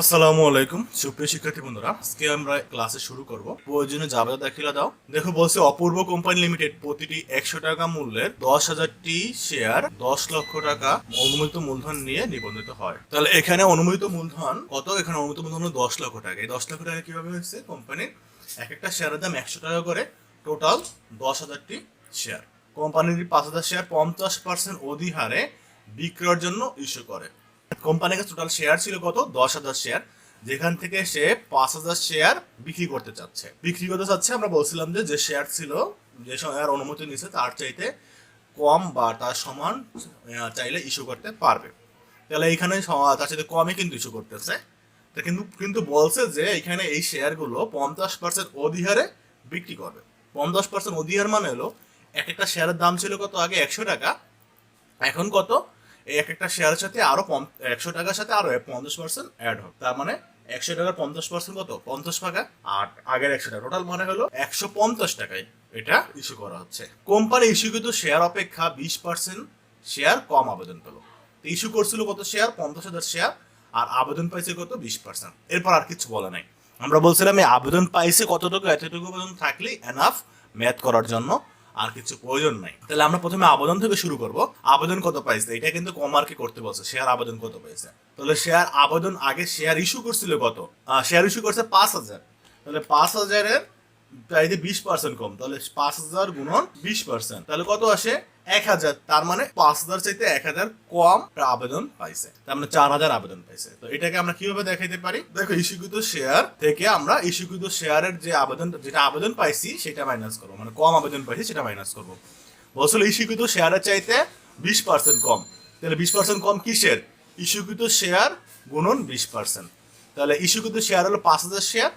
আসসালামু আলাইকুম। সুপ্রিয় শিক্ষার্থী বন্ধুরা, আজকে আমরা ক্লাসে শুরু করব। প্রয়োজনে জাবেদা দাখিলা দাও। দেখো, বলছে অপূর্ব কোম্পানি লিমিটেড প্রতিটি একশো টাকা মূল্যের দশ হাজারটি শেয়ার দশ লক্ষ টাকা অনুমোদিত মূলধন নিয়ে নিবন্ধিত হয়। তাহলে এখানে অনুমোদিত মূলধন কত? এখানে অনুমোদিত মূলধন দশ লক্ষ টাকা। এই দশ লক্ষ টাকা কীভাবে হয়েছে? কোম্পানির এক একটা শেয়ারের দাম একশো টাকা করে, টোটাল দশ হাজারটি শেয়ার। কোম্পানির পাঁচ হাজার শেয়ার পঞ্চাশ পার্সেন্ট অধিহারে বিক্রয়ের জন্য ইস্যু করে। কোম্পানির কাছে টোটাল শেয়ার ছিল কত? দশ হাজার শেয়ার যেখান থেকে সে পাঁচ হাজার শেয়ার বিক্রি করতে চাচ্ছে। বিক্রি করতে চাচ্ছে, আমরা বলছিলাম যে যে শেয়ার ছিল, যে শেয়ার অনুমতি নিছে তার চাইতে কম বা তার সমান চাইলে ইস্যু করতে পারবে। তাহলে এইখানে স- তার চাইতে কমই কিন্তু ইস্যু করতেছে। তা কিন্তু কিন্তু বলছে যে, এখানে এই শেয়ারগুলো পঞ্চাশ পার্সেন্ট অধিহারে বিক্রি করবে। পঞ্চাশ পার্সেন্ট অধিহার মানে হলো, এক একটা শেয়ারের দাম ছিল কত আগে একশো টাকা, এখন কত? এক একটা শেয়ারের সাথে আরও একশো টাকার সাথে আরও পঞ্চাশ পার্সেন্ট অ্যাড হবে। তার মানে একশো টাকার পঞ্চাশ পার্সেন্ট কত? পঞ্চাশ টাকা আর আগের একশো টাকা। টোটাল মানে হলো একশো পঞ্চাশ টাকায় এটা ইস্যু করা হচ্ছে। কোম্পানি ইস্যুকৃত শেয়ার অপেক্ষা বিশ পার্সেন্ট শেয়ার কম আবেদন পেল। তো ইস্যু করছিল কত শেয়ার পঞ্চাশ হাজার শেয়ার আর আবেদন পাইছে কত? বিশ পার্সেন্ট এরপর আর কিছু বলা নাই। আমরা বলছিলাম, এই আবেদন পাইছে কতটুকু এতটুকু পর্যন্ত থাকলেই এনাফ ম্যাথ করার জন্য। আর কিছু প্রয়োজন নাই। তাহলে আমরা প্রথমে আবেদন থেকে শুরু করব। আবেদন কত পাইছে? এটা কিন্তু কমার্কে করতে বলছে। শেয়ার আবেদন কত পাইছে? তাহলে শেয়ার আবেদন আগে শেয়ার ইস্যু করছিল কত? শেয়ার ইস্যু করছে পাঁচ হাজার। তাহলে পাঁচ হাজারের বিশ পার্সেন্ট কম। তাহলে পাঁচ হাজার গুণন বিশ পার্সেন্ট তাহলে কত আসে? এক হাজার, তার মানে পাঁচ হাজার চাইতে এক হাজার কম আবেদন পাইছে। তার মানে চার হাজার আবেদন পাইছে। তো এটাকে আমরা কীভাবে দেখাইতে পারি? দেখো, ইস্যুকৃত শেয়ার থেকে আমরা ইস্যুকৃত শেয়ারের যে আবেদন, যেটা আবেদন পাইছি, সেটা মাইনাস করব। মানে কম আবেদন পাইছি, সেটা মাইনাস করব। বলছিল ইস্যুকৃত শেয়ারের চাইতে বিশ পার্সেন্ট কম। তাহলে বিশ পার্সেন্ট কম কিসের? ইস্যুকৃত শেয়ার গুণন বিশ পার্সেন্ট তাহলে ইস্যুকৃত শেয়ার হলো পাঁচ হাজার শেয়ার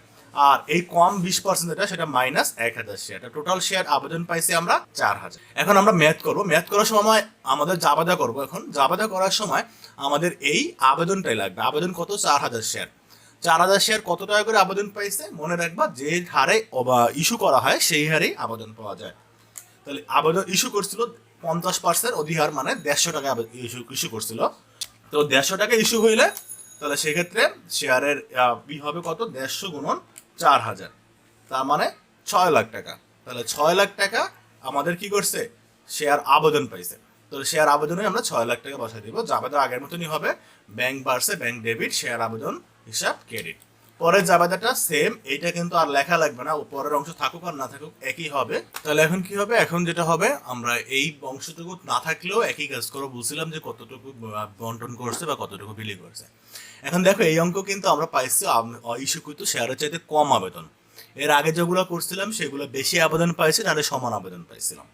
আর এই কম বিশ পার্সেন্ট যেটা সেটা মাইনাস এক হাজার শেয়ার টোটাল শেয়ার আবেদন পাইছি আমরা চার হাজার। এখন আমরা ম্যাথ করব। ম্যাথ করার সময় আমাদের জাবাদা করব এখন। জাবাদা করার সময় আমাদের এই আবেদনটাই লাগবে। আবেদন কত? চার হাজার শেয়ার চার হাজার শেয়ার কত টাকা করে আবেদন পাইছে? মনে রাখবা, যে হারে ইস্যু করা হয়, সেই হারেই আবেদন পাওয়া যায়। তাহলে আবেদন ইস্যু করছিল পঞ্চাশ পার্সেন্ট অধিহার মানে দেড়শো টাকা ইস্যু ইস্যু করছিল। তো দেড়শো টাকা ইস্যু হইলে, তাহলে সেক্ষেত্রে শেয়ারের ই হবে কত? দেড়শো গুণন চার হাজার। তার মানে ছয় লাখ টাকা। তাহলে ছয় লাখ টাকা আমাদের কি করছে? শেয়ার আবেদন পাইছে। তো শেয়ার আবেদনে আমরা ছয় লাখ টাকা বসাই দিব। যা আমাদের আগের মতনই হবে। ব্যাংক বাড়ছে, ব্যাংক ডেবিট, শেয়ার আবেদন, হিসাব, ক্রেডিট। পরের জাবেদাটা সেম এটা কিন্তু আর লেখা লাগবে না পরের অংশ থাকুক আর না থাকুক, একই হবে। তাহলে এখন কি হবে? এখন যেটা হবে, আমরা এই অংশটুকু না থাকলেও একই কাজ করব। বলছিলাম যে কতটুকু বন্টন করছে বা কতটুকু বিলি করছে। এখন দেখো, এই অঙ্ক কিন্তু আমরা পাইছি ইস্যুকৃত শেয়ারের চাইতে কম আবেদন। এর আগে যেগুলো করছিলাম, সেগুলো বেশি আবেদন পাইছে, নাহলে সমান আবেদন পাইছিলাম।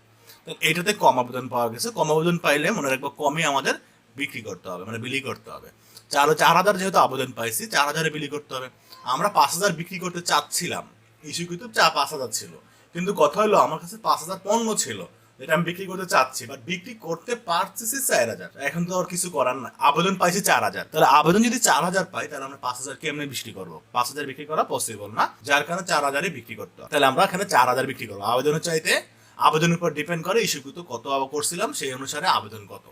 তো এইটাতে কম আবেদন পাওয়া গেছে। কম আবেদন পাইলে মনে রাখব, কমই আমাদের বিক্রি করতে হবে মানে বিলি করতে হবে। চার চার হাজার যেহেতু আবেদন পাইছি, চার হাজারে বিলি করতে হবে। আমরা পাঁচ হাজার বিক্রি করতে চাচ্ছিলাম। ইস্যুকৃত চা পাঁচ হাজার ছিল। কিন্তু কথা হলো, আমার কাছে পাঁচ হাজার পণ্য ছিল, যেটা আমি বিক্রি করতে চাচ্ছি। বাট বিক্রি করতে পারতেছি চার হাজার। এখন তো আর কিছু করার না আবেদন পাইছি চার হাজার। তাহলে আবেদন যদি চার হাজার পাই, তাহলে আমরা পাঁচ হাজার কেমনে বিক্রি করব? পাঁচ হাজার বিক্রি করা পসিবল না। যার কারণে চার হাজারই বিক্রি করতে তাহলে আমরা এখানে চার হাজার বিক্রি করব। আবেদনের চাইতে আবেদনের উপর ডিপেন্ড করে ইস্যুকৃত কত আবার করছিলাম, সেই অনুসারে আবেদন কত।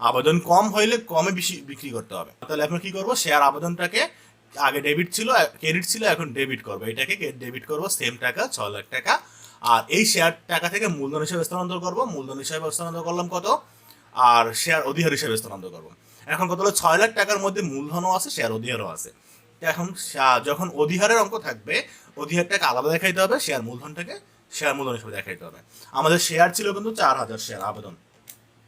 আবেদন কম হইলে কমে বেশি বিক্রি করতে হবে। তাহলে এখন কি করব? শেয়ার আবেদনটাকে আগে ডেবিট ছিল ক্রেডিট ছিল, এখন ডেবিট করব। এটাকে ডেবিট করব সেম টাকা, ছ লাখ টাকা। আর এই শেয়ার টাকা থেকে মূলধন হিসেবে স্থানান্তর করব। মূলধন হিসেবে স্থানান্তর করলাম কত? আর শেয়ার অধিহার হিসেবে স্থানান্তর করব। এখন কত হলো? ছয় লাখ টাকার মধ্যে মূলধনও আছে শেয়ার অধিহারও আছে। এখন যখন অধিহারের অঙ্ক থাকবে, অধিহারটাকে আলাদা দেখাইতে হবে শেয়ার মূলধনটাকে শেয়ার মূলধন হিসেবে দেখাইতে হবে। আমাদের শেয়ার ছিল কিন্তু চার হাজার শেয়ার আবেদন।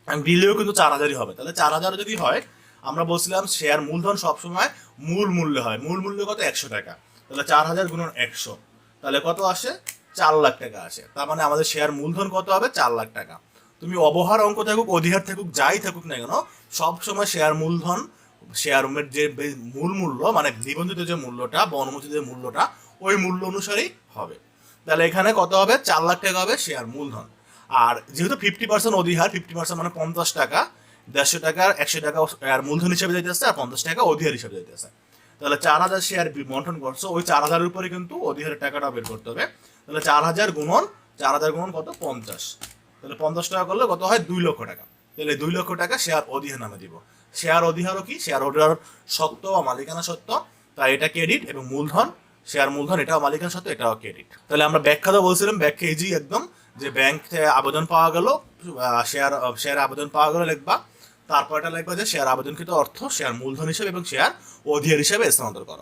বিলেও কিন্তু চার হাজারই হবে। তাহলে চার হাজার যদি হয় আমরা বলছিলাম শেয়ার মূলধন সবসময় মূল মূল্য হয়। মূল মূল্য কত? একশো টাকা। তাহলে চার হাজার গুণন একশো। তাহলে কত আসে? চার লাখ টাকা আসে। তার মানে আমাদের শেয়ার মূলধন কত হবে? চার লাখ টাকা। তুমি অবহার অঙ্ক থাকুক, অধিহার থাকুক, যাই থাকুক না কেন, সবসময় শেয়ার মূলধন শেয়ার যে মূল মূল্য মানে নিবন্ধিত যে মূল্যটা বা অনুমোদিত যে মূল্যটা, ওই মূল্য অনুসারেই হবে। তাহলে এখানে কত হবে? চার লাখ টাকা হবে শেয়ার মূলধন। আর যেহেতু ফিফটি পার্সেন্ট অধিহার ফিফটি পার্সেন্ট মানে পঞ্চাশ টাকা দেড়শো টাকার একশো টাকা আর মূলধন হিসেবে যাইতেছে আর পঞ্চাশ টাকা অধিহার হিসেবে যাইতেছে তাহলে চার হাজার শেয়ার বন্টন করছ, ওই চার হাজারের উপরে কিন্তু অধিহারের টাকাটা বের করতে হবে। তাহলে চার হাজার গুণন, চার হাজার গুণন কত? পঞ্চাশ। তাহলে পঞ্চাশ টাকা করলে কত হয়? দুই লক্ষ টাকা। তাহলে দুই লক্ষ টাকা শেয়ার অধিহার নামে দিব। শেয়ার অধিহারও কি? শেয়ার অধিহার সত্ত্ব বা মালিকানা সত্ত্ব তাই এটা ক্রেডিট এবং মূলধন শেয়ার মূলধন এটাও মালিকানা সত্ত্বে এটাও ক্রেডিট তাহলে আমরা ব্যাখ্যা তো বলছিলাম, ব্যাখ্যা ইজি একদম, যে ব্যাংক আবেদন পাওয়া গেল শেয়ার শেয়ার আবেদন পাওয়া গেল, লিখবা। তারপর এটা লাগবে যে শেয়ার আবেদনকৃত অর্থ শেয়ার মূলধন হিসেবে এবং শেয়ার অধিয়ার হিসেবে স্থানান্তর করা।